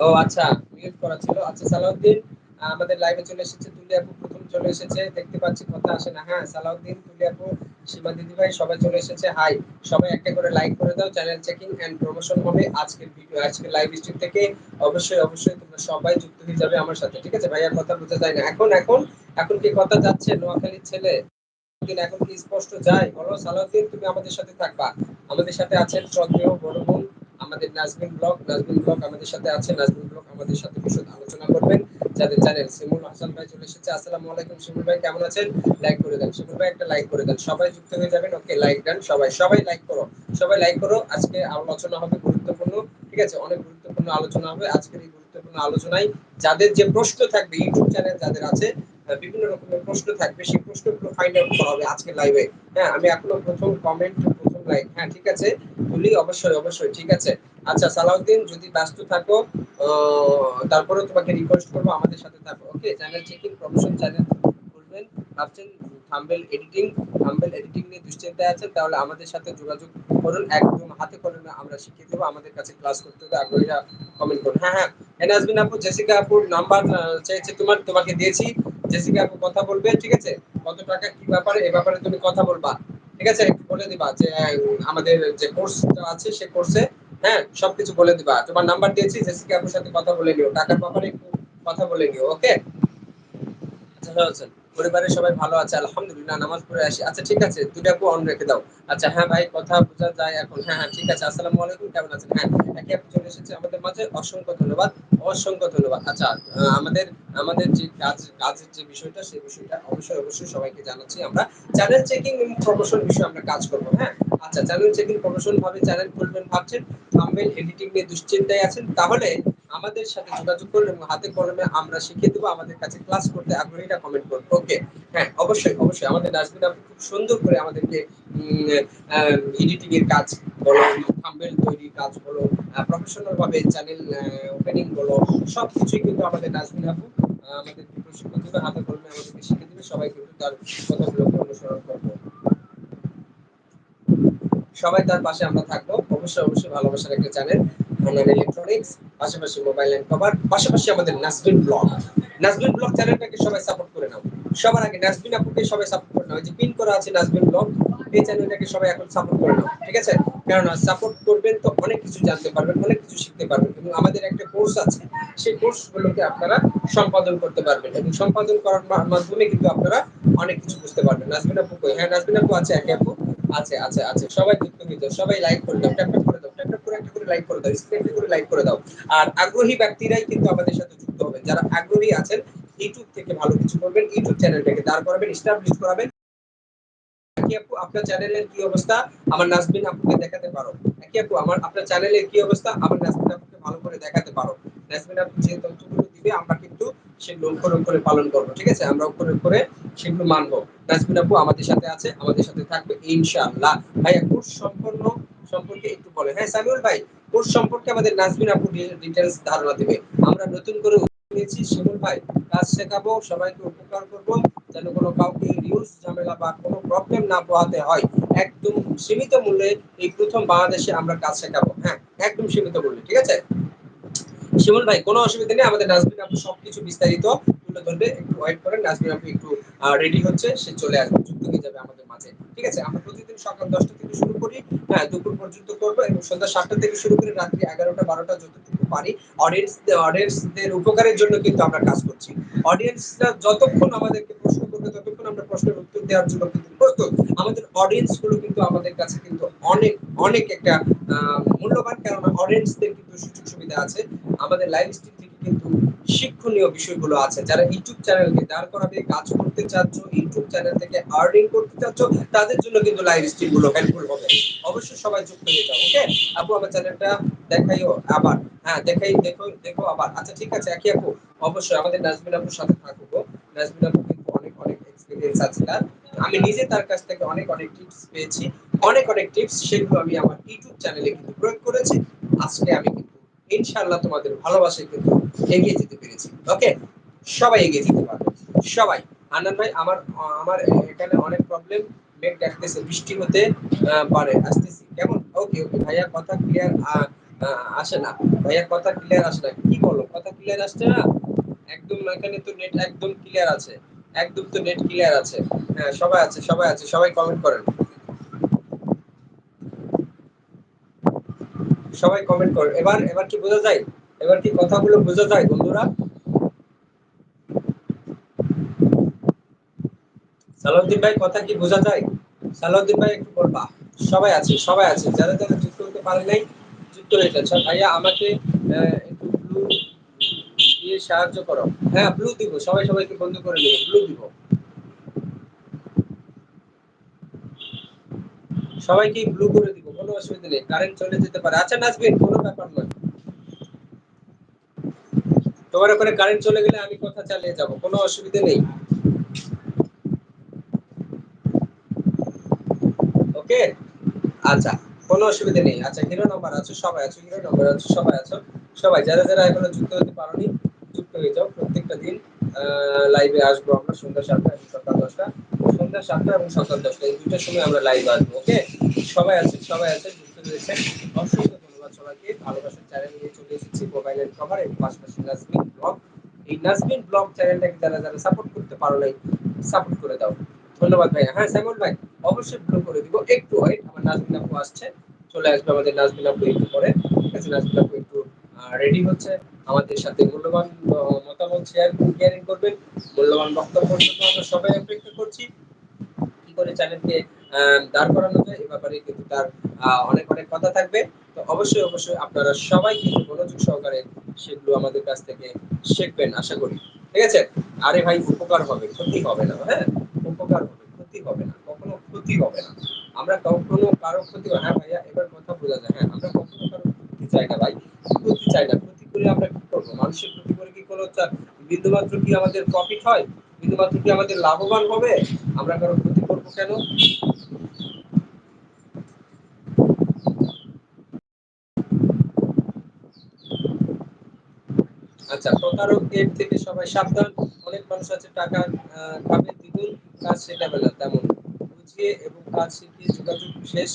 ও আচ্ছা মিউট করা ছিল। আচ্ছা সালাউদ্দিন আমাদের লাইভে চলে এসেছে তুলি আপু প্রথম চলে এসেছে, দেখতে পাচ্ছি, কথা আসে না। হ্যাঁ সালাউদ্দিন সীমা দিদি ভাই সবাই চলে এসেছে। হাই সবাই একটা করে লাইক করে দাও চ্যানেল চেকিং এন্ড প্রমোশন হবে আজকের ভিডিও আজকের লাইভ স্ট্রিম থেকে। অবশ্যই অবশ্যই তোমরা সবাই যুক্ত হয়ে যাবে আমার সাথে, ঠিক আছে? ভাইয়ার কথা বোঝা যায় না। এখন এখন এখন কি কথা যাচ্ছে, নোয়াখালীর ছেলে? দিন এখন কি স্পষ্ট যায়? বলো, সালাউদ্দিন, তুমি আমাদের সাথে থাকবা। আমাদের সাথে আছেন শ্রদ্ধেয় বড় বোন। আমাদের নাজমিন ব্লগ নাজমিন ব্লগ আমাদের সাথে আছে, নাজমিন ব্লগ আমাদের সাথে বিশদ আলোচনা করবেন। যাদের চ্যানেল সিমুল হাসান ভাই চলে এসেছে, আসসালামু আলাইকুম শিমুল ভাই, কেমন আছেন? লাইক করে দেন, শিমুল ভাই একটা লাইক করে দেন। সবাই যুক্ত হয়ে যাবেন, ওকে লাইক দেন সবাই। সবাই লাইক করো, সবাই লাইক করো। আজকে আলোচনা হবে গুরুত্বপূর্ণ, ঠিক আছে? অনেক গুরুত্বপূর্ণ আলোচনা হবে। আজকের এই গুরুত্বপূর্ণ আলোচনায় যাদের যে প্রশ্ন থাকবে ইউটিউব চ্যানেল যাদের আছে বিভিন্ন রকমের প্রশ্ন থাকবে, সেই প্রশ্নগুলো ফাইন্ড আউট করা হবে আজকে লাইভে হ্যাঁ আমি এখনও প্রথম কমেন্ট লাইক হ্যাঁ ঠিক আছে। বলি, অবশ্যই অবশ্যই, ঠিক আছে। আচ্ছা সালাউদ্দিন, যদি ব্যস্ত থাকো তারপরে তোমাকে রিকোয়েস্ট করব, আমাদের সাথে থাকো okay channel checking promotion channel খুলবেন, ভাবছেন থাম্বেল এডিটিং থাম্বেল এডিটিং নিয়ে দুশ্চিন্তায় আছেন, তাহলে আমাদের সাথে যোগাযোগ করুন, একদম হাতে কলমে আমরা শিখিয়ে দেবো, আমাদের কাছে ক্লাস করতে হবে, আগ্রহীরা কমেন্ট করুন। হ্যাঁ হ্যাঁ এনাজবিন আপু, জেসিকা আপুর নাম্বার চেয়েছে তোমার, তোমাকে দিয়েছি, জেসিকা আপু কথা বলবে, ঠিক আছে? কত টাকা, কি ব্যাপারে, এ ব্যাপারে তুমি কথা বলবা। ঠিক আছে? একটু বলে দিবা যে আমাদের যে কোর্সটা আছে, সে কোর্সে হ্যাঁ সবকিছু বলে দিবা। তোমার নাম্বার দিয়েছি, জেসিকে আপনার সাথে কথা বলে নিও। টাকার ব্যাপারে একটু কথা বলে নিও ওকে আচ্ছা পরিবারের সবাই ভালো আছে, আলহামদুলিল্লাহ, নামাজ পড়ে আসি। আচ্ছা ঠিক আছে, দুইটা আপু অন রেখে দাও। আচ্ছা হ্যাঁ ভাই, কথা বোঝা যায় এখন। হ্যাঁ হ্যাঁ ঠিক আছে, আসসালামু আলাইকুম, কেমন আছেন? হ্যাঁ একে আপু চলে এসেছে আমাদের মাঝে। অসংখ্য ধন্যবাদ অসংখ্য ধন্যবাদ। আচ্ছা আমাদের আমাদের যে কাজ, কাজের যে বিষয়টা, সেই বিষয়টা অবশ্যই অবশ্যই সবাইকে জানাচ্ছি আমরা। চ্যানেল চেকিং এবং প্রমোশন বিষয়ে আমরা কাজ করব হ্যাঁ? আচ্ছা চ্যানেল চেকিং প্রমোশন ভাবে চ্যানেল খুলবেন ভাবছেন থাম্বনেল এডিটিং নিয়ে দুশ্চিন্তায় আছেন, তাহলে আমাদের সাথে যোগাযোগ করুন এবং হাতে কলমে আমরা শিখিয়ে দেবো আমাদের কাছে ক্লাস করতে আগ্রহীরা কমেন্ট করুন। ওকে হ্যাঁ অবশ্যই অবশ্যই। আমাদের নাজমিন আপু খুব সুন্দর করে আমাদেরকে এডিটিং এর কাজ বলো থাম্বেল তৈরির কাজ বলো প্রফেশনাল ভাবে চ্যানেল ওপেনিং বলো সব কিছুই কিন্তু আমাদের নাজমিন আপু আহ, আমাদেরকে প্রশিক্ষণ দেবে হাতে কলমে আমাদেরকে শিখিয়ে দেবে সবাই কিন্তু তার কথাগুলোকে অনুসরণ করব। সবাই তার পাশে আমরা থাকব। অবশ্যই অবশ্যই ভালোবাসার একটা চ্যানেল অনলাইন ইলেকট্রনিক্স পাশাপাশি মোবাইল অ্যান্ড কভার পাশাপাশি আমাদের নাসবিন ব্লগ নাসবিন ব্লগ চ্যানেলটাকে সবাই সাপোর্ট করে নাও। সবার আগে নাসবিন আপুকে সবাই সাপোর্ট করে নাও। যে পিন করা আছে নাসবিন ব্লগ এই চ্যানেলটাকে সবাই এখন সাপোর্ট করে নাও, ঠিক আছে? কারণ সাপোর্ট করবেন তো অনেক কিছু জানতে পারবেন, অনেক কিছু শিখতে পারবেন। এবং আমাদের একটা কোর্স আছে, সেই কোর্সগুলোকে আপনারা সম্পাদন করতে পারবেন। এবং সম্পাদন করার মাধ্যমে কিন্তু আপনারা অনেক কিছু বুঝতে পারবেন। নাসবিন আপু হ্যাঁ নাসবিন আপু আছে, একে আপু। আছে আছে আছে। সবাই যুক্ত হয়ে সবাই লাইক করে দাও ট্যাপ করে দাও করে একটা করে লাইক করে দাও করে লাইক করে দাও। আর আগ্রহী ব্যক্তিরাই কিন্তু আমাদের সাথে যুক্ত হবেন যারা আগ্রহী আছেন ইউটিউব থেকে ভালো কিছু করবেন ইউটিউব চ্যানেলটাকে দাঁড় করাবেন। করাবেন আপু, আপনার চ্যানেলের কি অবস্থা? আমার নাজমিন আপুকে দেখাতে পারো। কি আপু, আমার, আপনার চ্যানেলের কি অবস্থা? আমার নাজমিন আপুকে ভালো করে দেখাতে পারো। নাজমিন আপু যে তথ্যগুলো দিবে, আমরা কিন্তু সেগুলো অক্ষরে অক্ষরে পালন করব, ঠিক আছে? আমরা অক্ষরে অক্ষরে সেগুলো মানবো। নাজমিন আপু আমাদের সাথে আছে, আমাদের সাথে থাকবে, ইনশাআল্লাহ। ভাইয়া, কোর্স সম্পন্ন সম্পর্কে একটু বলে। হ্যাঁ সামিউল ভাই, কোর্স সম্পর্কে আমাদের নাজমিন আপু ডিটেলস ধারণা দিবে। আমরা নতুন করে নিয়েছি শিমুল ভাই, কাজ শেখাবো, সবাইকে উপকার করব, যেন কোনো কাউকে রিউজ ঝামেলা বা কোনো প্রবলেম না পোহাতে হয়। একদম সীমিত মূল্যে এই প্রথম বাংলাদেশে আমরা কাজ শেখাবো। হ্যাঁ একদম সীমিত মূল্যে, ঠিক আছে? শিমুল ভাই, কোনো অসুবিধা নেই। আমাদের নাজমিন আপু সবকিছু বিস্তারিত তুলে ধরবে। একটু ওয়েট করেন, নাজমিন আপু একটু রেডি হচ্ছে, সে চলে আসবে, যুক্ত হয়ে যাবে আমাদের মাঝে। ঠিক আছে? আমরা প্রতিদিন সকাল দশটা থেকে শুরু করি হ্যাঁ দুপুর পর্যন্ত করব এবং সন্ধ্যা সাতটা থেকে শুরু করে রাত্রি এগারোটা, বারোটা যতটুকু পারি অডিয়েন্স অডিয়েন্সদের উপকারের জন্য কিন্তু আমরা কাজ করছি। অডিয়েন্সরা যতক্ষণ আমাদেরকে প্রশ্ন করবে, ততক্ষণ আমরা প্রশ্নের উত্তর দেওয়ার জন্য কিন্তু প্রস্তুত। আমাদের অডিয়েন্সগুলো কিন্তু আমাদের কাছে কিন্তু অনেক অনেক একটা মূল্যবান, কেননা অডিয়েন্সদের কিন্তু সুযোগ সুবিধা আছে। আমাদের লাইভ স্ট্রিম কিন্তু শিক্ষণীয় বিষয়গুলো আছে। যারা ইউটিউব চ্যানেলকে দাঁড় করাবে কাজ করতে চাচ্ছ, ইউটিউব চ্যানেল থেকে আর্নিং করতে চাচ্ছ, তাদের জন্য কিন্তু লাইভ স্ট্রিমগুলো হেল্পফুল হবে। অবশ্যই সবাই যুক্ত হয়ে যাও ওকে আপু, আমার চ্যানেলটা দেখাইও আবার। হ্যাঁ দেখাই, দেখো দেখো আবার। আচ্ছা ঠিক আছে, একই আপু। অবশ্যই আমাদের নাজমিন আপুর সাথে থাকব নাজমিন আপু কিন্তু অনেক অনেক এক্সপিরিয়েন্স আছে তার। আমি নিজে তার কাছ থেকে অনেক অনেক টিপস পেয়েছি। অনেক অনেক টিপস সেগুলো আমি আমার ইউটিউব চ্যানেলে কিন্তু প্রয়োগ করেছি। আজকে আমি ইনশাআল্লাহ তোমাদের ভালোবাসায় কিন্তু এগিয়ে যেতে পেরেছি। ওকে সবাই এগিয়ে যেতে পারবে সবাই। আনন্দ ভাই, আমার আমার এখানে অনেক প্রবলেম মেঘ ডাকতেছে, বৃষ্টি হতে পারে, আসতেছি। কেমন? ওকে ওকে ভাইয়া কথা ক্লিয়ার আসে না। ভাইয়া কথা ক্লিয়ার আসে না। কি বলো? কথা ক্লিয়ার আসছে না? একদম এখানে তো নেট একদম ক্লিয়ার আছে। একদম তো নেট ক্লিয়ার আছে। হ্যাঁ সবাই আছে সবাই আছে, সবাই কমেন্ট করেন। সবাই কমেন্ট করেন এবার এবার কি বোঝা যায়? এবার কি কথাগুলো বোঝা যায়, বন্ধুরা? সালাউদ্দিন ভাই, কথা কি বোঝা যায়? সালাউদ্দিন ভাই, একটু বলবা। সবাই আছে সবাই আছে। যারা যারা যুক্ত হতে পারে নাই, যুক্ত হয়ে যাচ্ছে ভাইয়া, আমাকে একটু ব্লু দিয়ে সাহায্য করো। হ্যাঁ ব্লু দিব। সবাই সবাইকে বন্ধ করে নিও ব্লু দিব। সবাইকে ব্লু করে দিব, কোনো অসুবিধা নেই। কারেন্ট চলে যেতে পারে। আচ্ছা নাচবেন কোনো ব্যাপার নয়। তোমার ওখানে কারেন্ট চলে গেলে আমি কথা চালিয়ে যাব, কোনো অসুবিধা নেই। ওকে? আচ্ছা কোনো অসুবিধা নেই। আচ্ছা হিরো নাম্বার আছে, সবাই আছো, হিরো নাম্বার আছে, সবাই আছো। সবাই, যারা যারা এখনও যুক্ত হতে পারোনি, যুক্ত হয়ে যাও। প্রত্যেকটা দিন লাইভে আসব আমরা, সন্ধ্যা সাতটা সকাল দশটা সন্ধ্যা সাতটা এবং সকাল দশটা, এই দুইটার সময় আমরা লাইভ আসব ওকে সবাই আছে সবাই আছে, যুক্ত রয়েছে। অসংখ্য ধন্যবাদ সবাইকে। ভালোবাসার চ্যানেল নিয়ে চলে এসেছি মোবাইলের কভার পাশাপাশি নাজমিন ব্লগ এই নাজমিন ব্লগ চ্যানেলটাকে যারা যারা সাপোর্ট করতে পারো নাই সাপোর্ট করে দাও। ধন্যবাদ ভাই হ্যাঁ সাইমন ভাই, অবশ্যই ব্লু করে দিব। একটু ওয়েট আমার নাজমিন আপু আসছে। চলে আসবে আমাদের নাজমিন আপু একটু পরে। নাজমিন আপু একটু রেডি হচ্ছে। আমাদের সাথে মূল্যবান মতামত শেয়ার শেয়ারিং করবেন। মূল্যবান বক্তব্য আমরা সবাই অপেক্ষা করছি। করে চ্যানেলকে দাঁড় করানো যায়, এ ব্যাপারে কিন্তু তার অনেক অনেক কথা থাকবে। তো অবশ্যই অবশ্যই আপনারা সবাই কিন্তু মনোযোগ সহকারে সেগুলো আমাদের কাছ থেকে শিখবেন, আশা করি। ঠিক আছে? আরে ভাই, উপকার হবে, ক্ষতি হবে না হ্যাঁ? উপকার হবে, ক্ষতি হবে না, কখনো ক্ষতি হবে না। আমরা কখনো কারও ক্ষতি হ্যাঁ ভাইয়া, এবার কথা বোঝা যায়। হ্যাঁ আমরা কখনো কারও ক্ষতি চাই না ভাই, ক্ষতি চাই না। ক্ষতি করে আমরা কি করব? মানুষের ক্ষতি করে কি কোনো বিন্দুমাত্র কি আমাদের প্রফিট হয়? বিন্দুমাত্র কি আমাদের লাভবান হবে? আমরা কারও ক্ষতি করব কেন? আচ্ছা প্রতারকের থেকে সবাই সাবধান। অনেক মানুষ আছে টাকা খাবে, দ্বিগুণ। কাজ তেমন। বুঝিয়ে এবং কাজ শিখিয়ে যোগাযোগ শেষ।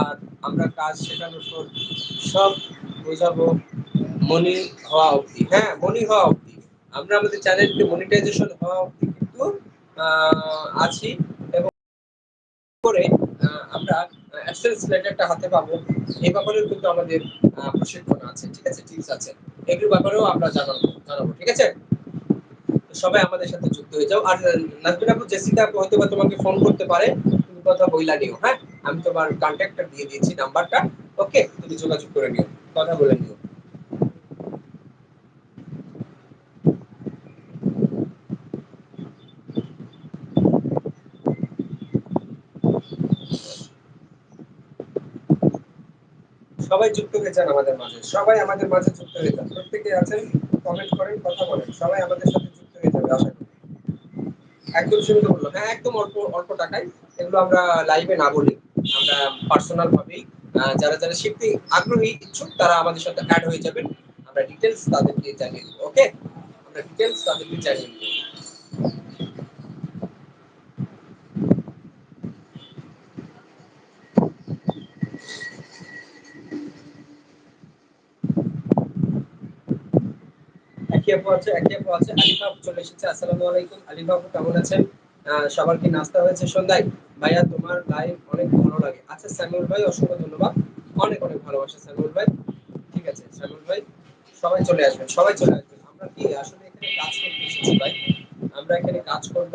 আর আমরা কাজ শেখানোর পর সব বোঝাবো মনি হওয়া অবধি। হ্যাঁ মনি হওয়া অবধি। আমরা আমাদের চ্যানেলকে মনিটাইজেশন হওয়া অবধি আছি এবং করে আমরা অ্যাক্সেস লেটারটা হাতে পাবো। এই ব্যাপারেও কিন্তু আমাদের প্রশিক্ষণ আছে। ঠিক আছে? টিপস আছে। এগুলোর ব্যাপারেও আমরা জানাব জানাব। ঠিক আছে? সবাই আমাদের সাথে যুক্ত হয়ে যাও। আর নাজমিন আপু জেসিকা আপু হয়তো বা তোমাকে ফোন করতে পারে। তুমি কথা বইলা নিও হ্যাঁ? আমি তোমার কন্ট্যাক্টটা দিয়ে দিয়েছি নাম্বারটা ওকে তুমি যোগাযোগ করে নিও। কথা বলে নিও। সবাই যুক্ত হয়ে যান আমাদের মাঝে। সবাই আমাদের মাঝে যুক্ত হয়ে যান প্রত্যেকে আছেন কমেন্ট করেন, কথা বলেন। সবাই আমাদের সাথে যুক্ত হয়ে যাবে, আশা করি। একদম শুরুতে বলল হ্যাঁ একদম অল্প অল্প টাকায় এগুলো আমরা লাইভে না বলি। আমরা পার্সোনাল ভাবেই যারা যারা শিখতে আগ্রহী ইচ্ছুক, তারা আমাদের সাথে অ্যাড হয়ে যাবেন। আমরা ডিটেলস তাদেরকে জানিয়ে দেবো ওকে আমরা ডিটেলস তাদেরকে জানিয়ে দেবো একই আছে চলে এসেছে। আসসালামু আলাইকুম। কেমন আছেন? সবার কি নাস্তা হয়েছে সন্ধ্যায়? ভাইয়া, তোমার লাইভ অনেক ভালো লাগে। আচ্ছা স্যামুল ভাই, অসংখ্য ধন্যবাদ। অনেক অনেক ভালোবাসা স্যামুল ভাই। ঠিক আছে স্যামুল ভাই, সবাই চলে আসবেন, সবাই চলে আসবেন। আমরা কি, আসলে এখানে কাজ করতে এসেছি ভাই। আমরা এখানে কাজ করব।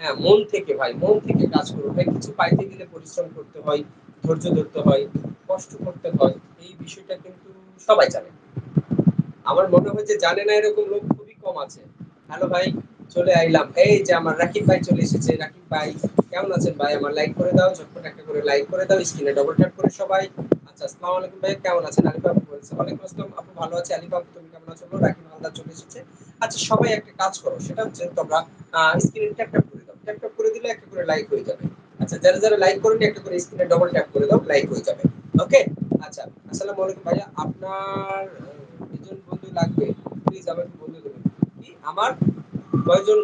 হ্যাঁ মন থেকে ভাই, মন থেকে কাজ করব ভাই। কিছু পাইতে গেলে পরিশ্রম করতে হয়, ধৈর্য ধরতে হয়, কষ্ট করতে হয়। এই বিষয়টা কিন্তু সবাই জানে। আমার মনে যে জানে না এরকম লোক খুবই কম আছে। হ্যালো ভাই, চলে আইলাম। এই যে আমার রাকিব ভাই চলে এসেছে। রাকিব ভাই, কেমন আছেন ভাই? আমার লাইক করে দাও, ঝটপট একটা করে লাইক করে দাও স্ক্রিনে ডবল ট্যাপ করে সবাই। আচ্ছা আসসালামু আলাইকুম ভাই, কেমন আছেন? আলিফ আপু বলছে, ওয়ালাইকুম আসসালাম, আপু ভালো আছে। আলিফ আপু, তুমি কেমন আছো? রাকিব হালদার চলে এসেছে। আচ্ছা সবাই একটা কাজ করো, সেটা হচ্ছে তোমরা স্ক্রিনে ট্যাপ ট্যাপ করে দাও। ট্যাপ ট্যাপ করে দিলে একটা করে লাইক হয়ে যাবে। আচ্ছা যারা যারা লাইক করেনি, একটা করে স্ক্রিনে ডবল ট্যাপ করে দাও লাইক হয়ে যাবে। ওকে আচ্ছা আসসালামু আলাইকুম ভাইয়া। আপনার দুজন বন্ধু লাগবে প্লিজ আমাকে বন্ধু দেবেন আমার কয়জন,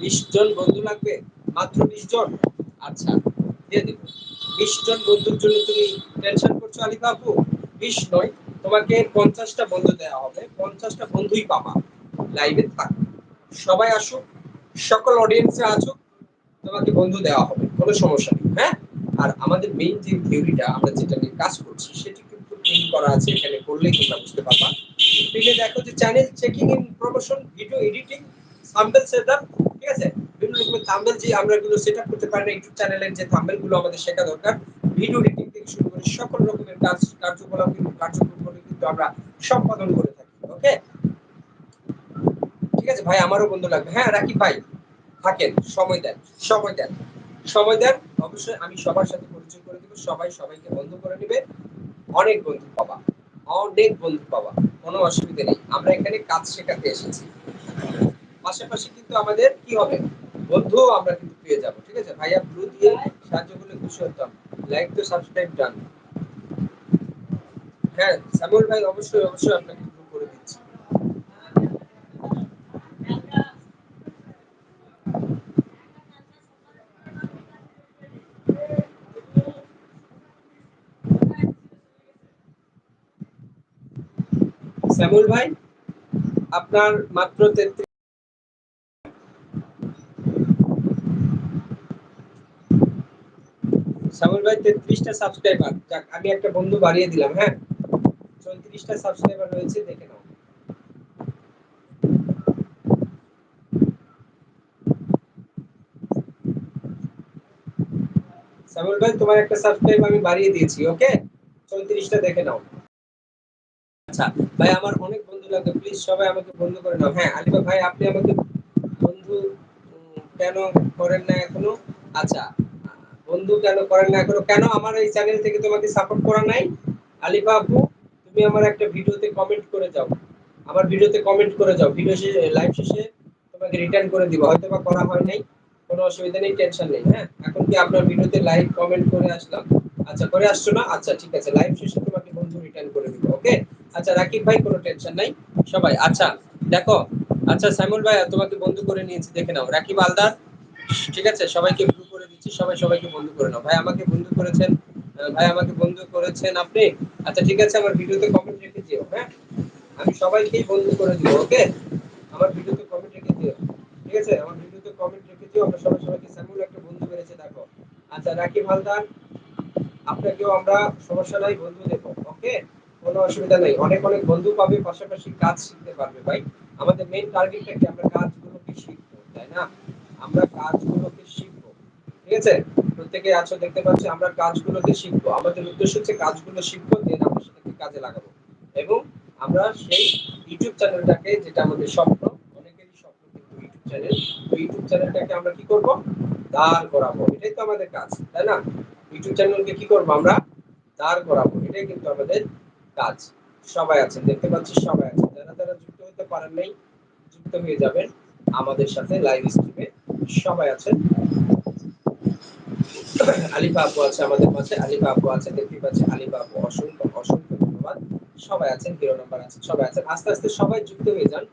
বিশ জন বন্ধু লাগবে? মাত্র বিশ জন? আচ্ছা দিয়ে দিব। বিশ জন বন্ধুর জন্য তুমি টেনশন করছ আলিফা আপু বিশ নয়, তোমাকে পঞ্চাশটা বন্ধু দেওয়া হবে। পঞ্চাশটা বন্ধুই পাবা। লাইভে থাক। সবাই আসুক, সকল অডিয়েন্সে আসুক, তোমাকে বন্ধু দেওয়া হবে। কোনো সমস্যা নেই হ্যাঁ? আর আমাদের মেইন যে থিওরিটা আমরা যেটা নিয়ে কাজ করছি, সেটি পিন করা আছে, এখানে করলেই তোমরা বুঝতে পারবা। পিনে দেখো যে channel checking in promotion video editing thumbnail setup ঠিক আছে? বিভিন্ন রকমের থাম্বনেল যে আমরা এগুলো সেটআপ করতে পারি না ইউটিউব চ্যানেলের যে থাম্বনেলগুলো আমাদের শেখা দরকার ভিডিও এডিটিং থেকে শুরু করে সকল রকমের কাজ, কার্যকলাপ কিন্তু কার্যক্রম কিন্তু আমরা সম্পাদন করে থাকি ওকে ঠিক আছে, ভাই, আমারও বন্ধু লাগবে। হ্যাঁ রাকিব ভাই, থাকেন, সময় দেন সময় দেন। সময় দেন, অবশ্যই আমি সবার সাথে পরিচয় করে দিব, সবাই সবাইকে বন্ধু করে নিবে অনেক বন্ধু পাবা, অনেক বন্ধু পাবা, কোনো অসুবিধা নেই। আমরা এখানে কাজ শেখাতে এসেছি। পাশাপাশি কিন্তু আমাদের কি হবে? বন্ধু আমরা কিন্তু পেয়ে যাব, ঠিক আছে? ভাইয়া ব্লু দিয়ে সাহায্য করলে খুশি হতাম। লাইক তো সাবস্ক্রাইব ডান হ্যাঁ সামুল ভাই অবশ্যই অবশ্যই আপনাকে ব্লু করে দিচ্ছি শ্যামল ভাই, আপনার মাত্র তেত্রিশ শ্যামল ভাই, তেত্রিশটা সাবস্ক্রাইবার যাক, আমি একটা বন্ধু বাড়িয়ে দিলাম হ্যাঁ? চৌত্রিশটা সাবস্ক্রাইবার রয়েছে, দেখে নাও। শ্যামল ভাই, তোমার একটা সাবস্ক্রাইব আমি বাড়িয়ে দিয়েছি ওকে চৌত্রিশটা দেখে নাও। আচ্ছা ভাই আমার অনেক বন্ধু লাগবে প্লিজ সবাই আমাকে বন্ধু করে নাও। হ্যাঁ আলিফা ভাই, আপনি আমাকে বন্ধু কেন করেন না এখনও? আচ্ছা বন্ধু কেন করেন না এখনও? কেন আমার এই চ্যানেল থেকে তোমাকে সাপোর্ট করা নাই? আলিফা আপু, তুমি আমার একটা ভিডিওতে কমেন্ট করে যাও। আমার ভিডিওতে কমেন্ট করে যাও। ভিডিও শেষে লাইভ শেষে তোমাকে রিটার্ন করে দিব। হয়তো বা করা হয় নাই, কোনো অসুবিধা নেই টেনশন নেই হ্যাঁ? এখন কি আপনার ভিডিওতে লাইভ কমেন্ট করে আসলাম? আচ্ছা করে আসছো না? আচ্ছা ঠিক আছে লাইভ শেষে তোমাকে বন্ধু রিটার্ন করে দিব ওকে আচ্ছা রাকিব ভাই, কোনো টেনশন নাই। সবাই আচ্ছা দেখো আচ্ছা সাইমুল ভাই, তোমাকে বন্ধু করে নিয়েছি, দেখে নাও। রাকিব আলদার ঠিক আছে? সবাইকে বন্ধু করে দিচ্ছি, সবাই সবাইকে বন্ধু করে নাও। ভাই আমাকে বন্ধু করেছেন ভাই আমাকে বন্ধু করেছেন আপনি? আচ্ছা ঠিক আছে, আমার ভিডিওতে কমেন্ট রেখে দিও হ্যাঁ? আমি সবাইকেই বন্ধু করে দিব, ওকে? আমার ভিডিওতে কমেন্ট রেখে দিও, ঠিক আছে? আমার ভিডিওতে কমেন্ট রেখে দিও, আমরা সবাই সবাইকে স্যামুল একটা বন্ধু করেছে, দেখো। আচ্ছা রাকিব হালদার, আপনাকেও আমরা সমস্যা নাই বন্ধু দেবো, ওকে? কোনো অসুবিধা নেই। অনেক অনেক বন্ধু পাবে, পাশাপাশি কাজ শিখতে পারবে ভাই। আমাদের মেইন টার্গেটটা কি? আমরা কাজগুলোকে শিখব, তাই না? আমরা কাজগুলোকে শিখব। ঠিক আছে? প্রত্যেকে আছো, দেখতে পাচ্ছি, আমরা কাজগুলোকে শিখব। আমাদের উদ্দেশ্য হচ্ছে কাজগুলো শিখব দেন আমরা সেটাকে কাজে লাগাবো। এবং আমরা সেই ইউটিউব চ্যানেলটাকে যেটা আমাদের স্বপ্ন, অনেকেরই স্বপ্ন কিন্তু ইউটিউব চ্যানেল ওই ইউটিউব চ্যানেলটাকে আমরা কি করব? দাঁড় করাবো। এটাই তো আমাদের কাজ, তাই না? ইউটিউব চ্যানেলকে কি করব আমরা? দাঁড় করাবো। এটাই কিন্তু আমাদের কাজ। সবাই আছেন, দেখতে পাচ্ছি সবাই আছেন। যারা যারা যুক্ত হতে পারেন নাই, যুক্ত হয়ে যাবেন আমাদের সাথে লাইভ স্ট্রিমে সবাই আছেন? আলিফা আপু আছে আমাদের মাঝে আলিফা আপু আছে দেখতে পাচ্ছি আলিফা আপু, অসংখ্য অসংখ্য ধন্যবাদ। সবাই আছেন? হিরো নাম্বার আছেন সবাই আছেন। আস্তে আস্তে সবাই যুক্ত হয়ে যান।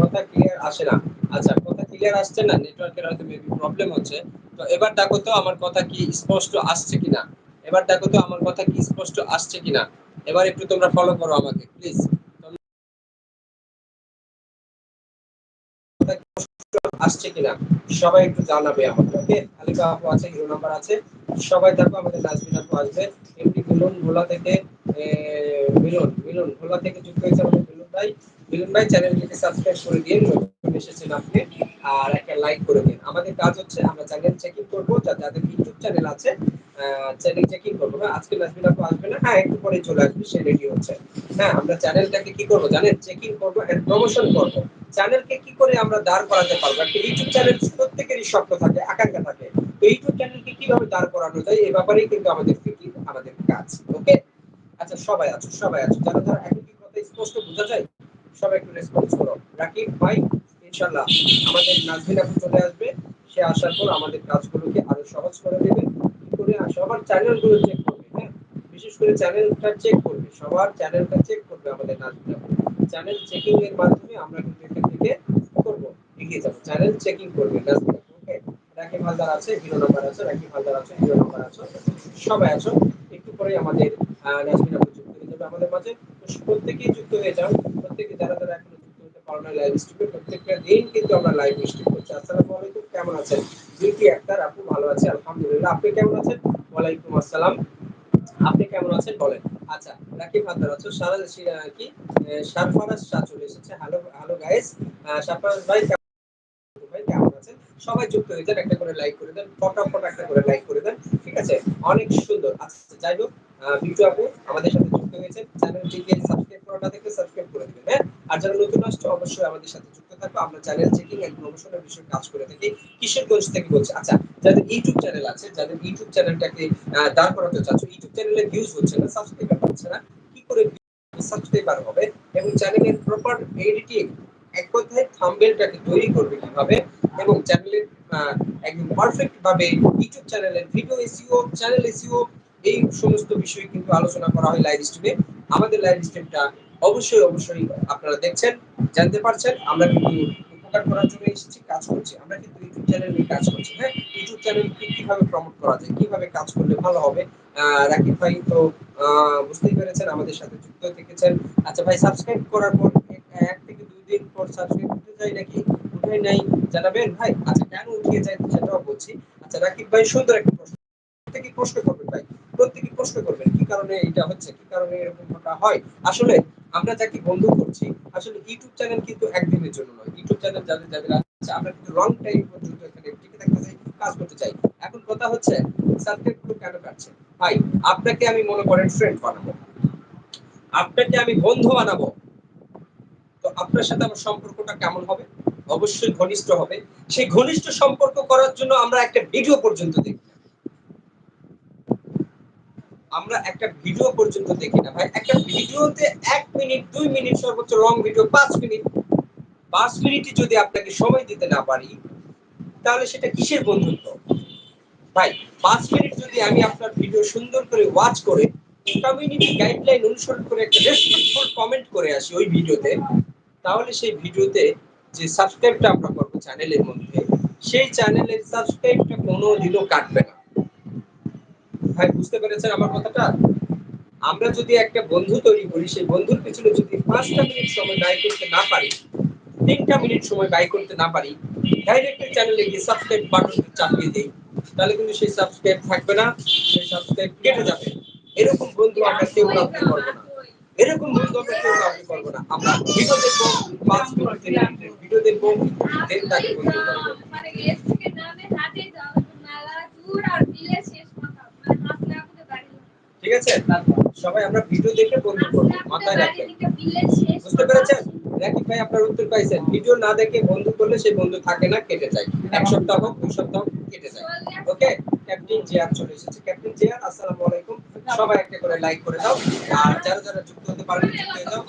কথা ক্লিয়ার আসে না। আচ্ছা কথা ক্লিয়ার আসছে না? নেটওয়ার্কের হয়তো মেবি প্রবলেম হচ্ছে। তো এবার দেখো তো আমার কথা কি স্পষ্ট আসছে কিনা? এবার দেখো তো আমার কথা কি স্পষ্ট আসছে কিনা? এবার একটু তোমরা ফলো করো আমাকে প্লিজ আসছে কিনা? সবাই একটু জানাবে আমাকে ওকে আপু আছে, হিরো নাম্বার আছে। সবাই দেখো আমাদের নাজমিন আপু আসবে। এমনি মিলন ভোলা থেকে মিলন মিলন ভোলা থেকে যুক্ত হয়েছে আমাদের মিলন ভাই। মিলন ভাই চ্যানেলটিকে সাবস্ক্রাইব করে দিন নতুন এসেছেন আপনি আর একটা লাইক করে দিন। আমাদের কাজ হচ্ছে আমরা চ্যানেল চেকিং করব যাদের ইউটিউব চ্যানেল আছে চ্যানেল চেকিং করব। হ্যাঁ, আজকে নাজমিন আপু আসবে না হ্যাঁ একটু পরে চলে আসবে সে রেডি হচ্ছে। হ্যাঁ আমরা চ্যানেলটাকে কি করব জানেন? চেকিং করব এন্ড প্রমোশন করব। চ্যানেলকে কি করে আমরা দাঁড় করাতে পারব? একটা ইউটিউব চ্যানেল প্রত্যেকেরই স্বপ্ন থাকে আকাঙ্ক্ষা থাকে। তো ইউটিউব চ্যানেলকে কীভাবে দাঁড় করানো যায় এই ব্যাপারেই কিন্তু আমাদের ফিকির আমাদের কাজ ওকে আচ্ছা সবাই আছো সবাই আছো। যারা যারা এখন কি কথা স্পষ্ট বোঝা যায়? সবাই একটু রেসপন্স করো। রাকিব ভাই ইনশাল্লাহ আমাদের নাজমিন আপু চলে আসবে। সে আসার পর আমাদের কাজগুলোকে আরও সহজ করে দেবে। কি করে? সবার চ্যানেলগুলো চেক করবে হ্যাঁ? বিশেষ করে চ্যানেলটা চেক করবে, সবার চ্যানেলটা চেক করবে আমাদের নাজমিন চ্যানেল চেকিং এর মাধ্যমে আমরা কিন্তু এখান থেকে করব, এগিয়ে যাব। চ্যানেল চেকিং করবে নাজমিন ওকে? রাকিব হালদার আছে, হিরো নাম্বার আছে, রাকিব হালদার আছে, হিরো নাম্বার আছে, সবাই আছো। একটু পরে আমাদের নাজমিন আপু যুক্ত হয়ে যাবে আমাদের মাঝে। প্রত্যেকেই যুক্ত হয়ে যাও। প্রত্যেকে যারা যারা এখনও যুক্ত হতে পারো না লাইভ স্ট্রিমে প্রত্যেকটা দিন কিন্তু আমরা লাইভ স্ট্রিম করছি। আসসালামু আলাইকুম, কেমন আছেন? বিউটি আক্তার, আপু ভালো আছে আলহামদুলিল্লাহ। আপনি কেমন আছেন? ওয়ালাইকুম আসসালাম। আপনি কেমন আছেন? বলেন। আচ্ছা রাকিব হাদার আছো? সারা কি? সারফারাজ শাহ চলে এসেছে। হ্যালো হ্যালো গাইস সারফারাজ ভাই সবাই যুক্ত হয়ে যান, একটা করে লাইক করে দেন। ফটাফট একটা করে লাইক করে দেন। ঠিক আছে? অনেক সুন্দর। আচ্ছা যাই হোক বিটু আপু, আমাদের সাথে যুক্ত হয়েছেন, চ্যানেলটিকে সাবস্ক্রাইব করাটা থেকে সাবস্ক্রাইব করে দিবেন হ্যাঁ? আর যারা নতুন আসছে, অবশ্যই আমাদের সাথে যুক্ত থাকবে। আমরা চ্যানেল চেকিং এন্ড প্রমোশনের বিষয়ে কাজ করে থাকি। কিশোরগঞ্জ থেকে বলছি আচ্ছা যাদের ইউটিউব চ্যানেল আছে, যাদের ইউটিউব চ্যানেলটাকে দাঁড় করাতে চাচ্ছ ইউটিউব চ্যানেলে ভিউজ হচ্ছে না সাবস্ক্রাইবার পাচ্ছে না, কি করে সাবস্ক্রাইবার হবে? এবং চ্যানেলের প্রপার এডিটিং এক কথায় থাম্বনেলটাকে তৈরি করবে কীভাবে? এবং চ্যানেলের একদম পারফেক্ট ভাবে ইউটিউব চ্যানেলের ভিডিও এসইও চ্যানেল এসইও এই সমস্ত বিষয় কিন্তু আলোচনা করা হয় লাইভ স্ট্রিমে আমাদের লাইভ স্ট্রিমটা অবশ্যই অবশ্যই আপনারা দেখছেন, জানতে পারছেন। আমরা কিন্তু উপকার করার জন্য এসেছি, কাজ করছি। আমরা কিন্তু ইউটিউব চ্যানেল নিয়ে কাজ করছি হ্যাঁ? ইউটিউব চ্যানেলকে কীভাবে প্রমোট করা যায়, কীভাবে কাজ করলে ভালো হবে? রাকিব ভাই তো বুঝতেই পেরেছেন, আমাদের সাথে যুক্ত থেকেছেন। আচ্ছা ভাই সাবস্ক্রাইব করার পর এক থেকে দুই দিন পর সাবস্ক্রাইব করতে যাই নাকি? উঠে নাই, জানাবেন? ভাই আচ্ছা কেন উঠিয়ে যায় সেটাও বলছি। আচ্ছা রাকিব ভাই, সুন্দর একটা প্রশ্ন প্রত্যেকে প্রশ্ন করবেন ভাই। প্রত্যেকে প্রশ্ন করবেন কি কারণে এটা হচ্ছে? কি কারণে এরকমটা হয়? আসলে আমরা যাকে বন্ধু করছি, আসলে ইউটিউব চ্যানেল কিন্তু একদিনের জন্য নয়। ইউটিউব চ্যানেল যাদের যাদের আছে, আমরা কিন্তু লং টাইম পর্যন্ত এখানে টিকে থাকতে চাই, কাজ করতে চাই। এখন কথা হচ্ছে সাবস্ক্রাইবগুলো কেন কাটছে? ভাই, আপনাকে আমি মনে করেন ফ্রেন্ড বানাবো। আপনাকে আমি বন্ধু বানাবো। তো আপনার সাথে আমার সম্পর্কটা কেমন হবে? অবশ্যই ঘনিষ্ঠ হবে। সেই ঘনিষ্ঠ সম্পর্ক করার জন্য আমরা একটা ভিডিও পর্যন্ত দেখি আমরা একটা ভিডিও পর্যন্ত দেখি না ভাই। একটা ভিডিওতে এক মিনিট দুই মিনিট সর্বোচ্চ লং ভিডিও পাঁচ মিনিট পাঁচ মিনিটই যদি আপনাকে সময় দিতে না পারি, তাহলে সেটা কিসের বন্ধুত্ব? ভাই, পাঁচ মিনিট যদি আমি আপনার ভিডিও সুন্দর করে ওয়াচ করে কমিউনিটি গাইডলাইন অনুসরণ করে একটা রেসপেক্টফুল কমেন্ট করে আসি ওই ভিডিওতে তাহলে সেই ভিডিওতে যে সাবস্ক্রাইবটা আমরা করব চ্যানেলের মধ্যে, সেই চ্যানেলের সাবস্ক্রাইবটা কোনো দিনও কাটবে না। ভাই, বুঝতে পেরেছেন আমার কথাটা? আমরা যদি একটা বন্ধু তৈরি করি, সেই বন্ধুর পিছনে যদি পাঁচটা মিনিট সময় ব্যয় করতে না পারি, তিনটা মিনিট সময় ব্যয় করতে না পারি ডাইরেক্ট চ্যানেলে গিয়ে সাবস্ক্রাইব বাটনটা চাপিয়ে দিই। তাহলে কিন্তু সেই সাবস্ক্রাইব থাকবে না, সেই সাবস্ক্রাইব কেটে যাবে। এরকম বন্ধু আমরা কেউ কাউকে করব না। এরকম বন্ধু আমরা কেউ কাউকে করব না। আমরা ভিডিও দেখব, পাঁচ মিনিট ভিডিও দেখব দেন তাকে বন্ধু করব। ঠিক আছে? সবাই আমরা ভিডিও দেখে বন্ধু করব, মাথায় রাখবেন। বুঝতে পেরেছেন? রাকিব ভাই আপনার উত্তর পাইছেন। ভিডিও না দেখে বন্ধু করলে সেই বন্ধু থাকে না, কেটে যায়। এক সপ্তাহ হোক, দুই সপ্তাহ কেটে যায়। ওকে? ক্যাপ্টেন জিয়ার চলে এসেছে। ক্যাপ্টেন জিয়ার, আসসালামু আলাইকুম। সবাই একটা করে লাইক করে দাও। আর যারা যারা যুক্ত হতে পারেন, যুক্ত হয়ে যাও।